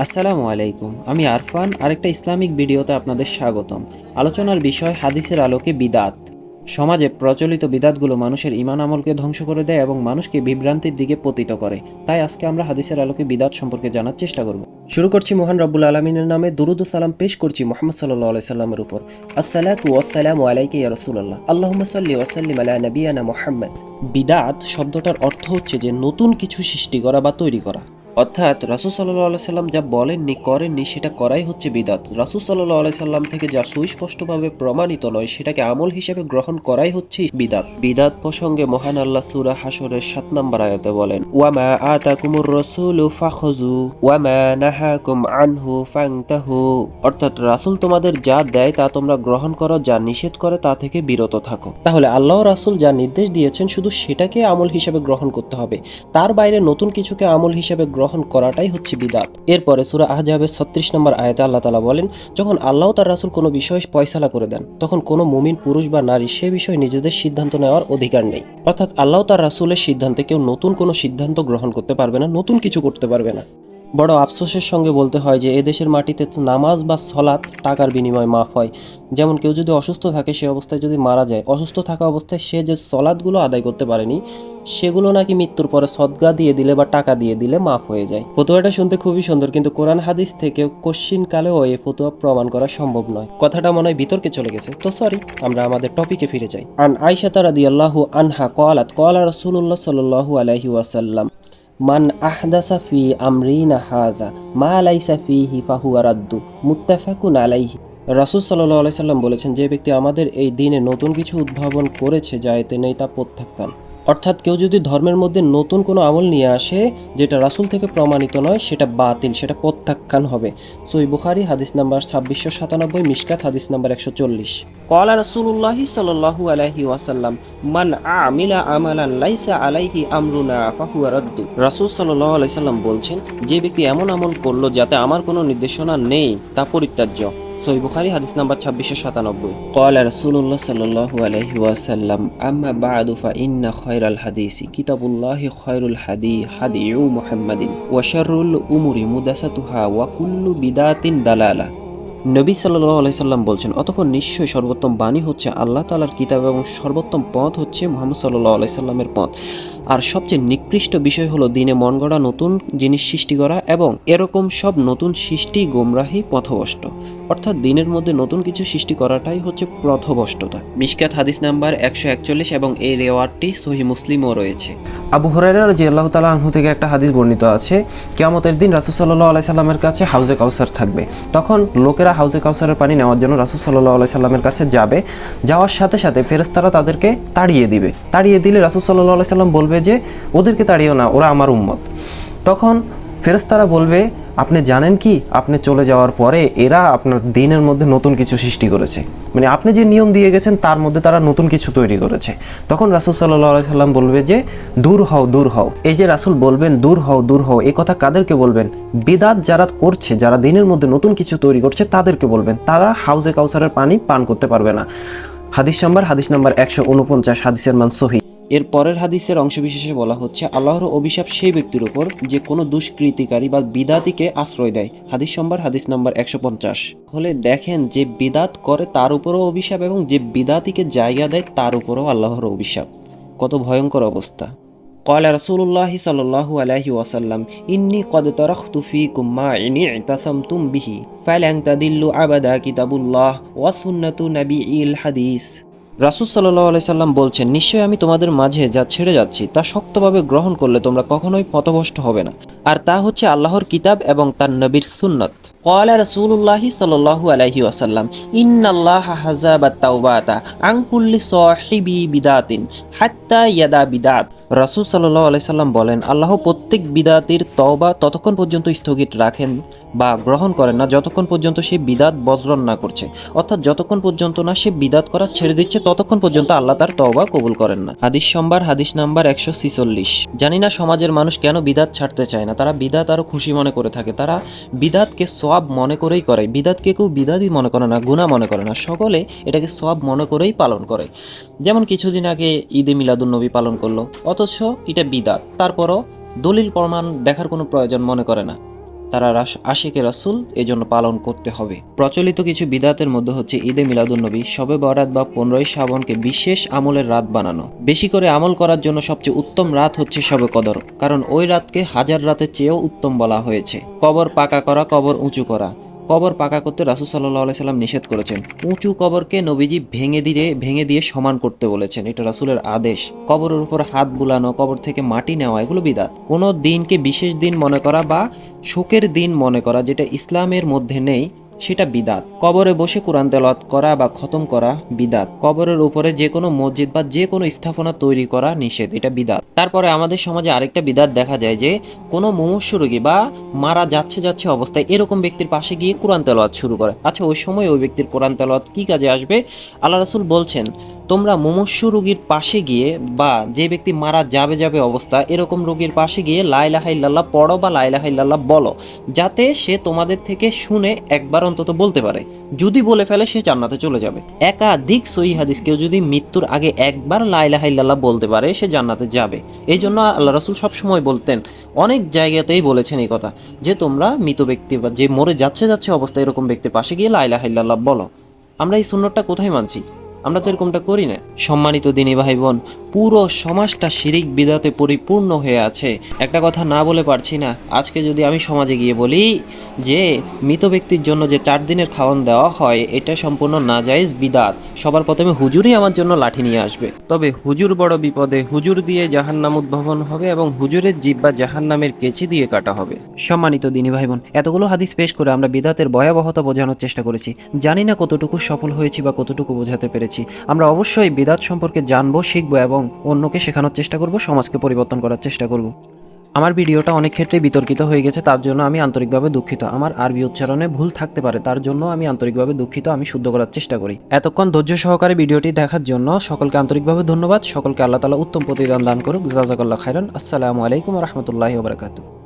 আসসালামু আলাইকুম, আমি আরফান, আরেকটা ইসলামিক ভিডিওতে আপনাদের স্বাগতম। আলোচনার বিষয় হাদিসের আলোকে বিদাত। সমাজে প্রচলিত বিদাতগুলো মানুষের ইমান আমলকে ধ্বংস করে দেয় এবং মানুষকে বিভ্রান্তির দিকে পতিত করে। তাই আজকে আমরা হাদিসের আলোকে বিদাত সম্পর্কে জানার চেষ্টা করব। শুরু করছি মহান রব্বুল আলমিনের নামে, দুরুদ সালাম পেশ করছি মোহাম্মদ সাল্লাহ আলাই সাল্লামের উপর। আসসালাতু ওয়াসালামু আলাইকে ইয়া আল্লাহ সাল্লি ওয়া সাল্লিম আলা নাবিয়ানা মুহাম্মদ। বিদাত শব্দটার অর্থ হচ্ছে যে নতুন কিছু সৃষ্টি করা বা তৈরি করা। অর্থাৎ রাসুল সাল্লাহ সাল্লাম যা বলেননি, করেননি, সেটা করাই হচ্ছে বিদাত। রাসুল সাল্লাহ সাল্লাম থেকে যা সুস্পষ্টভাবে প্রমাণিত নয়, সেটাকে আমল হিসেবে গ্রহণ করাই হচ্ছে বিদাত। বিদাত প্রসঙ্গে মহান আল্লাহ সুরা হাসরের সাত নম্বর আয়াতে বলেন, ওয়ামা আতাকুমুর রসুল ফাখজু ওয়ামা নাহাকুম আনহু ফাংতাহু অর্থাৎ রাসুল তোমাদের যা দেয় তা তোমরা গ্রহণ করো, যা নিষেধ করে তা থেকে বিরত থাকো। তাহলে আল্লাহ রাসুল যা নির্দেশ দিয়েছেন, শুধু সেটাকে আমল হিসেবে গ্রহণ করতে হবে। তার বাইরে নতুন কিছুকে আমল হিসেবে গ্রহণ করাটাই হচ্ছে বিদাত। এরপরে সুরা আহজাবের ছত্রিশ নম্বর আয়াতে আল্লাহ তালা বলেন, যখন আল্লাহ তার রাসুল কোনো বিষয়ে পয়সালা করে দেন, তখন কোনো মুমিন পুরুষ বা নারী সে বিষয়ে নিজেদের সিদ্ধান্ত নেওয়ার অধিকার নেই। অর্থাৎ আল্লাহ তার রাসুলের সিদ্ধান্তে কেউ নতুন কোনো সিদ্ধান্ত গ্রহণ করতে পারবে না, নতুন কিছু করতে পারবে না। বড় আফসোসের সঙ্গে বলতে হয় যে, এদেশের মাটিতে তো নামাজ বা সলাৎ টাকার বিনিময়ে মাফ হয়। যেমন কেউ যদি অসুস্থ থাকে, সে অবস্থায় যদি মারা যায়, অসুস্থ থাকা অবস্থায় সে যে সলাৎগুলো আদায় করতে পারেনি, সেগুলো নাকি মৃত্যুর পরে সদগা দিয়ে দিলে বা টাকা দিয়ে দিলে মাফ হয়ে যায়। ফতুয়াটা শুনতে খুবই সুন্দর, কিন্তু কোরআন হাদিস থেকে কোশ্চিন কালেও এই ফতুয়া প্রমাণ করা সম্ভব নয়। কথাটা মনে হয় বিতর্কে চলে গেছে। তো সরি আমরা আমাদের টপিকে ফিরে যাই। আন আয়সা তারা দিয়াল্লাহু আনহা কলাত, কলা রসুল্লাহ সাল্লাল্লাহু আলাইহি ওয়াসাল্লাম মান আহদাসা ফি আমরিনা হাজা মা লাইসা ফিহি ফাহুয়া রাদ্দু মুত্তাফাকুন আলাইহি রাসুল সাল্লাহ আলাই সাল্লাম বলেছেন, যে ব্যক্তি আমাদের এই দিনে নতুন কিছু উদ্ভাবন করেছে যা এতে নেই তা প্রত্যাখ্যান। অর্থাৎ কেউ যদি ধর্মের মধ্যে নতুন কোনো আমল নিয়ে আসে, যেটা রাসূল থেকে প্রমাণিত নয়, সেটা বাতিল, সেটা প্রত্যাখ্যান হবে। সই বুখারি, হাদিস নাম্বার ছাব্বিশশো সাতানব্বই, মিশকাত, হাদিস নাম্বার একশো চল্লিশ। কলা রসুল্লাহ সাল্লাহু আলাইহি ওয়াসাল্লাম, মান আমিলা আমালান লাইসা আলাইহি আমরুনা ফাহুয়া রাদ্দু। রাসূল সাল্লাহ আলাইহি সাল্লাম বলছেন, যে ব্যক্তি এমন আমল করল যাতে আমার কোনো নির্দেশনা নেই, তা পরিত্যাজ্য। সহি বুখারি, হাদিস নাম্বার ছাব্বিশশো সাতানব্বই। কল রসুল্লাহ সাল্লু আলহি ওয়াসাল্লাম, আম্মা বাদুফা ইন্না খয়রাল হাদিসি কিতাবুল্লাহি খয়রুল হাদি হাদি ইউ মোহাম্মদিন ওয়াশারুল উমুরি মুদাসাতুহা ওয়াকুল্লু বিদাতিন দালালা। নবী সাল্লাহ আলাইসাল্লাম বলছেন, অতপর নিশ্চয়ই সর্বোত্তম বাণী হচ্ছে আল্লাহ তালার কিতাব এবং সর্বোত্তম পথ হচ্ছে মোহাম্মদ সাল্লাহ আলাইসাল্লামের পথ। আর সবচেয়ে নিকৃষ্ট বিষয় হলো দিনে মন গড়া নতুন জিনিস সৃষ্টি করা এবং এরকম সব নতুন সৃষ্টি গোমরাহি পথভষ্ট অর্থাৎ দিনের মধ্যে নতুন কিছু সৃষ্টি করাটাই হচ্ছে পথভষ্টতা মিশকাত হাদিস নাম্বার একশো একচল্লিশ এবং এই রেওয়ার্ডটি সহি মুসলিমও রয়েছে। আবু হুরাইরা রাজি আল্লাহ তালা আনহু থেকে একটা হাদিস বর্ণিত আছে, কেয়ামতের দিন রাসুল সাল্লাহ আলাই সাল্লামের কাছে হাউজে কাউসার থাকবে। তখন লোকেরা হাউজে কাউসারের পানি নেওয়ার জন্য রাসুল সাল্লাহ আলাই সাল্লামের কাছে যাবে। যাওয়ার সাথে সাথে ফেরেস্তারা তাদেরকে তাড়িয়ে দিবে। তাড়িয়ে দিলে রাসুল সাল্লাহ আলাই সাল্লাম বলবে যে, ওদেরকে তাড়িয়েও না, ওরা আমার উম্মত। তখন ফেরেস্তারা বলবে, আপনি জানেন কি? আপনি চলে যাওয়ার পরে এরা আপনার দিনের মধ্যে নতুন কিছু সৃষ্টি করেছে। মানে আপনি যে নিয়ম দিয়ে গেছেন, তার মধ্যে তারা নতুন কিছু তৈরি করেছে। তখন রাসুল সাল্লাহ সাল্লাম বলবে যে, দূর হও দূর হও। এই যে রাসুল বলবেন, দূর হও দূর হও, এই কথা কাদেরকে বলবেন? বিদাত যারা করছে, যারা দিনের মধ্যে নতুন কিছু তৈরি করছে, তাদেরকে বলবেন। তারা হাউজে কাউসারের পানি পান করতে পারবে না। হাদিস নাম্বার হাদিস নাম্বার একশো উনপঞ্চাশ, হাদিসের মান সহি। এর পরের হাদিসের অংশবিশেষে বলা হচ্ছে আল্লাহর অভিশাপ সেই ব্যক্তির উপর যে কোনো দুষ্কৃতিকারী বা বিদাতিকে আশ্রয় দেয় হাদিস নম্বর হাদিস নম্বর একশো পঞ্চাশ হলে দেখেন যে বিদাত করে তার উপরও অভিশাপ এবং যে বিদাতিকে জায়গা দেয় তার উপরও আল্লাহর অভিশাপ কত ভয়ঙ্কর অবস্থা قال رسول الله صلى الله عليه وسلم إني قد تركت فيكم ما إن اعتصمتم به فلن تضلوا أبدا كتاب الله وسنة نبي الحديث রাসুল সাল্লাহ আলাইসাল্লাম বলছেন, নিশ্চয়ই আমি তোমাদের মাঝে যা ছেড়ে যাচ্ছি, তা শক্তভাবে গ্রহণ করলে তোমরা কখনোই পথভ্রষ্ট হবে না। আর তা হচ্ছে আল্লাহর কিতাব এবং তার নবীর সুন্নত। রাসুল সাল্লাহ আলাইসাল্লাম বলেন, আল্লাহ প্রত্যেক বিদাতির তওবা ততক্ষণ পর্যন্ত স্থগিত রাখেন বা গ্রহণ করেন না, যতক্ষণ পর্যন্ত সে বিদাত বজ্রণ না করছে। অর্থাৎ যতক্ষণ পর্যন্ত না সে বিদাত করা ছেড়ে দিচ্ছে, ততক্ষণ পর্যন্ত আল্লাহ তার তওবা কবুল করেন না। হাদিস সম্বার হাদিস নাম্বার একশো ছিচল্লিশ। জানি না সমাজের মানুষ কেন বিদাত ছাড়তে চায় না, তারা বিদাত আরও খুশি মনে করে থাকে। তারা বিদাতকে সব মনে করেই করে। বিদাতকে কেউ বিদাতই মনে করে না গুণা মনে করে না। সকলে এটাকে সব মনে করেই পালন করে। যেমন কিছুদিন আগে ঈদে মিলাদুন্নবী পালন করল, অথচ এটা বিদাত। তারপরও দলিল প্রমাণ দেখার কোনো প্রয়োজন মনে করে না। তারা আশিকে রাসুল এজন্য পালন করতে হবে। প্রচলিত কিছু বিদাতের মধ্যে হচ্ছে ঈদে মিলাদুন্নবী, শবে বরাত বা পনেরোই শ্রাবণকে বিশেষ আমলের রাত বানানো। বেশি করে আমল করার জন্য সবচেয়ে উত্তম রাত হচ্ছে শবে কদর, কারণ ওই রাতকে হাজার রাতের চেয়েও উত্তম বলা হয়েছে। কবর পাকা করা, কবর উঁচু করা। কবর পাকা করতে রাসুল সাল্লাহ সাল্লাম নিষেধ করেছেন। উঁচু কবরকে নবীজি ভেঙে দিয়ে ভেঙে দিয়ে সমান করতে বলেছেন। এটা রাসুলের আদেশ। কবরের উপর হাত বুলানো, কবর থেকে মাটি নেওয়া, এগুলো বিদাত। কোনো দিনকে বিশেষ দিন মনে করা বা শোকের দিন মনে করা, যেটা ইসলামের মধ্যে নেই সেটা বিদাত। কবরে বসে কোরআন তেলত করা বা খতম করা বিদাত। কবরের উপরে যে কোনো মসজিদ বা যে কোনো স্থাপনা তৈরি করা নিষেধ, এটা বিদাত। তারপরে আমাদের সমাজে আরেকটা বিদাত দেখা যায় যে, কোনো মুমূর্ষু রোগী বা মারা যাচ্ছে যাচ্ছে অবস্থায় এরকম ব্যক্তির পাশে গিয়ে কোরআন তেলাওয়াত শুরু করে। আচ্ছা ওই সময় ওই ব্যক্তির কোরআন তেলাওয়াত কি কাজে আসবে? আল্লাহ রাসুল বলছেন তোমরা মুমূর্ষু রোগীর পাশে গিয়ে বা যে ব্যক্তি মারা যাবে যাবে অবস্থা, এরকম রোগীর পাশে গিয়ে লাইলাহা ইল্লাল্লাহ পড়ো বা লাইলাহা ইল্লাল্লাহ বলো, যাতে সে তোমাদের থেকে শুনে একবার অন্তত বলতে পারে। যদি বলে ফেলে, সে জান্নাতে চলে যাবে। একাধিক সহি হাদিস, কেউ যদি মৃত্যুর আগে একবার লাইলাহা ইল্লাল্লাহ বলতে পারে, সে জান্নাতে যাবে। এই জন্য আল্লাহ রসুল সবসময় বলতেন, অনেক জায়গাতেই বলেছেন এই কথা, যে তোমরা মৃত ব্যক্তি বা যে মরে যাচ্ছে যাচ্ছে অবস্থায় এরকম ব্যক্তির পাশে গিয়ে লাইলাহা ইল্লাল্লাহ বলো। আমরা এই সুন্নতটা কোথায় মানছি? আমরা তো এরকমটা করি না। সম্মানিত দিনী ভাই বোন পুরো সমাজটা শিরিক বিদাতে পরিপূর্ণ হয়ে আছে। একটা কথা না বলে পারছি না। আজকে যদি আমি সমাজে গিয়ে বলি যে, মৃত ব্যক্তির জন্য যে চার দিনের খাওয়ান দেওয়া হয়, এটা সম্পূর্ণ নাজাইজ বিদাত। সবার প্রথমে হুজুরই আমার জন্য লাঠি নিয়ে আসবে। তবে হুজুর বড় বিপদে হুজুর দিয়ে জাহান্নাম উদ্ভাবন হবে এবং হুজুরের জিব্বা জাহান্নামের কেচি দিয়ে কাটা হবে। সম্মানিত দিনী ভাই বোন এতগুলো হাদিস পেশ করে আমরা বিদাতের ভয়াবহতা বোঝানোর চেষ্টা করেছি। জানি না কতটুকু সফল হয়েছি বা কতটুকু বোঝাতে পেরেছি। আমরা অবশ্যই বিদাত সম্পর্কে জানব, শিখব এবং অন্যকে শেখানোর চেষ্টা করব, সমাজকে পরিবর্তন করার চেষ্টা করব। আমার ভিডিওটা অনেক ক্ষেত্রে বিতর্কিত হয়ে গেছে, তার জন্য আমি আন্তরিকভাবে দুঃখিত। আমার আরবি উচ্চারণে ভুল থাকতে পারে, তার জন্য আমি আন্তরিকভাবে দুঃখিত, আমি শুদ্ধ করার চেষ্টা করি। এতক্ষণ ধৈর্য সহকারে ভিডিওটি দেখার জন্য সকলকে আন্তরিকভাবে ধন্যবাদ। সকলকে আল্লাহ তালা উত্তম প্রতিদান দান করুক। জাজাকাল্লাহ খাইরান আসসালামু আলাইকুম রহমতুল্লাহি বারকাতু